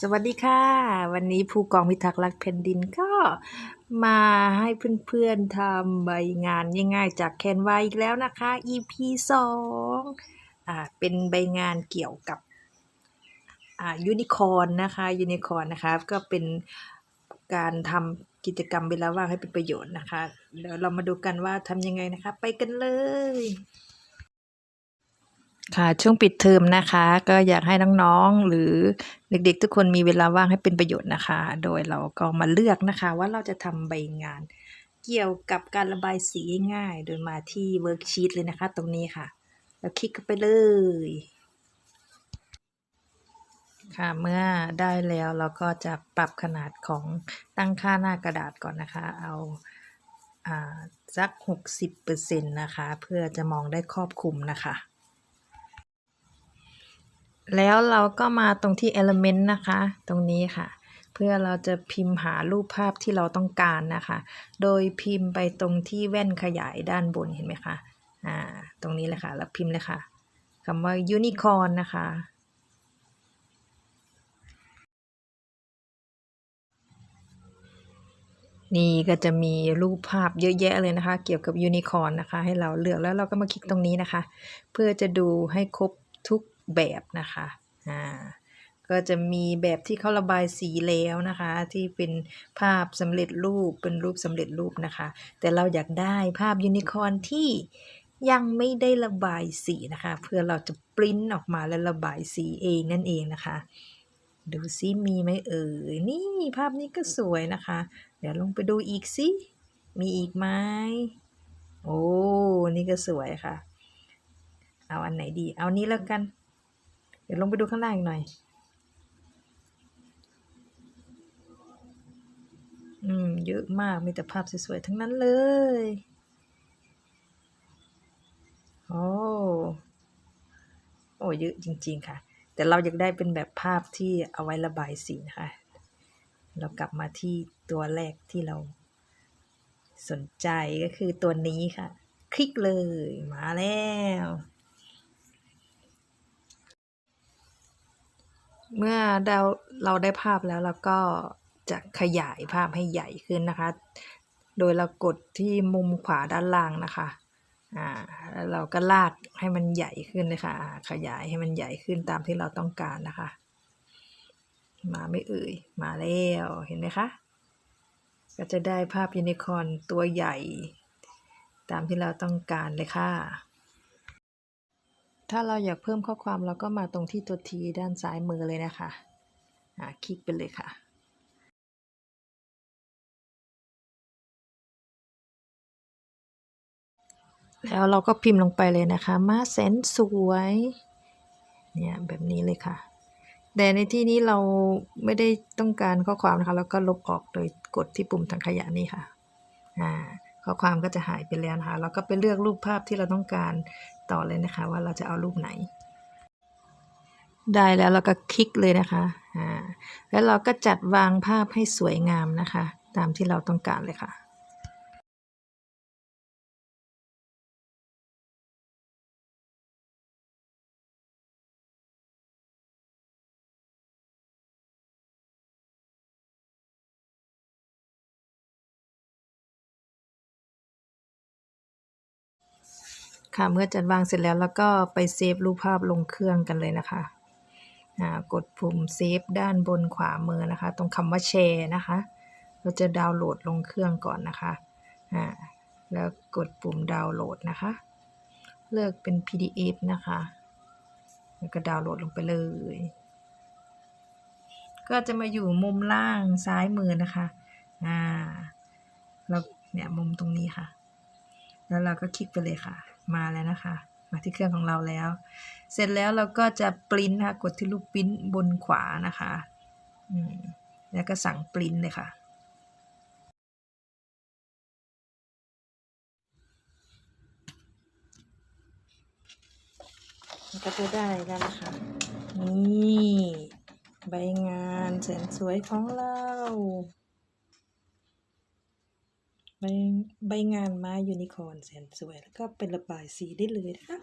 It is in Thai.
สวัสดีค่ะ วันนี้ผู้กองพิทักษ์รักแผ่นดินก็มาให้เพื่อนๆทำใบงานง่ายๆจากแคนวาอีกแล้วนะคะ EP 2อ่าเป็นใบงานเกี่ยวกับอ่ายูนิคอนนะคะยูนิคอนนะคะก็เป็นการทำกิจกรรมเวลาว่างให้เป็นประโยชน์นะคะเดี๋ยวเรามาดูกันว่าทำยังไงนะคะ ไปกันเลย ค่ะช่วงปิดเทอมนะคะ ก็อยากให้น้องๆ หรือเด็กๆ ทุกคนมีเวลาว่างให้เป็นประโยชน์นะคะ โดยเราก็มาเลือกนะคะ ว่าเราจะทำใบงาน เกี่ยวกับการระบายสีง่าย โดยมาที่เวิร์กชีตเลยนะคะ ตรงนี้ค่ะ แล้วคลิกไปเลย ค่ะเมื่อได้แล้วเราก็จะปรับขนาดของตั้งค่าหน้ากระดาษก่อนนะคะ เอาอ่าสัก 60%นะคะ เพื่อจะมองได้ครอบคลุมนะคะ แล้วเราก็มาตรงที่ Element นะคะ ตรงนี้ค่ะ เพื่อเราจะพิมพ์หารูปภาพที่เราต้องการนะคะ โดยพิมพ์ไปตรงที่แว่นขยายด้านบนเห็นไหมคะอ่าตรงนี้เลยค่ะ แล้วพิมพ์เลยค่ะคำว่า Unicorn นะคะนี่ก็จะมีรูปภาพเยอะแยะเลยนะคะ เกี่ยวกับยูนิคอร์นนะคะ ให้เราเลือกแล้วเราก็มาคลิกตรงนี้นะคะ เพื่อจะดูให้ครบทุก แบบนะคะอ่าก็จะมีแบบที่เขาระบายสีแล้วนะคะ ที่เป็นภาพสำเร็จรูปเป็นรูปสำเร็จรูปนะคะ แต่เราอยากได้ภาพยูนิคอร์นที่ยังไม่ได้ระบายสีนะคะ เพื่อเราจะปริ้นออกมาแล้วระบายสีเองนั่นเองนะคะ ดูซิมีไหมเอ่ยนี่ภาพนี้ก็สวยนะคะ เดี๋ยวลงไปดูอีกสิมีอีกไหมโอ้นี่ก็สวยค่ะ เอาอันไหนดี เอานี้แล้วกัน เดี๋ยวลงไปดูข้างล่างอีกหน่อย อืม เยอะมาก มีแต่ภาพสวยๆ ทั้งนั้นเลย โอ้ โอ้ เยอะจริง ๆ ค่ะ แต่เราอยากได้เป็นแบบภาพที่เอาไว้ระบายสีนะคะ เรากลับมาที่ตัวแรกที่เราสนใจก็คือตัวนี้ค่ะ คลิกเลย มาแล้ว เมื่อเราเราได้ภาพแล้วเราก็จะขยายภาพให้ใหญ่ขึ้นนะคะ โดยเรากดที่มุมขวาด้านล่างนะคะ อ่าแล้วเราก็ลากให้มันใหญ่ขึ้นเลยค่ะ ขยายให้มันใหญ่ขึ้นตามที่เราต้องการนะคะ มาไม่เอ่ย มาแล้ว เห็นไหมคะ ก็จะได้ภาพยูนิคอร์นตัวใหญ่ ตามที่เราต้องการเลยค่ะ ถ้าเราอยากเพิ่มข้อความเราก็มาตรงที่ตัวทีด้านซ้ายมือเลยนะคะอ่าคลิกไปเลยค่ะ แล้วเราก็พิมพ์ลงไปเลยนะคะ มาแสนสวย เนี่ยแบบนี้เลยค่ะ แต่ในที่นี้เราไม่ได้ต้องการข้อความนะคะ แล้วก็ลบออกโดยกดที่ปุ่มถังขยะนี่ค่ะ อ่า ข้อความก็จะหายไปแล้วนะคะ เราก็ไปเลือกรูปภาพที่เราต้องการต่อเลยนะคะ ว่าเราจะเอารูปไหน ได้แล้วเราก็คลิกเลยนะคะอ่าแล้วเราก็จัดวางภาพให้สวยงามนะคะ ตามที่เราต้องการเลยค่ะ ค่ะ เมื่อจัดวางเสร็จแล้วแล้วก็ไปเซฟรูปภาพลงเครื่องกันเลยนะคะอ่ากดปุ่มเซฟด้านบนขวามือนะคะ ตรงคำว่าแชร์นะคะ เราจะดาวน์โหลดลงเครื่องก่อนนะคะอ่าแล้วกดปุ่มดาวน์โหลดนะคะ เลือกเป็น PDF นะคะ แล้วก็ดาวน์โหลดลงไปเลย ก็จะมาอยู่มุมล่างซ้ายมือนะคะอ่าแล้วเนี่ยมุมตรงนี้ค่ะ แล้วเราก็คลิกไปเลยค่ะ มาแล้วนะคะ มาที่เครื่องของเราแล้ว เสร็จแล้วเราก็จะปริ้นนะคะกดที่รูปปริ้นบนขวานะคะอืมแล้วก็สั่งปริ้นเลยค่ะก็จะได้แล้วนะคะ นี่ ใบงานแสนสวยของเรา ใบงานไม้ยูนิคอร์นแสนสวย แล้วก็เป็นระบายสีได้เลยนะคะ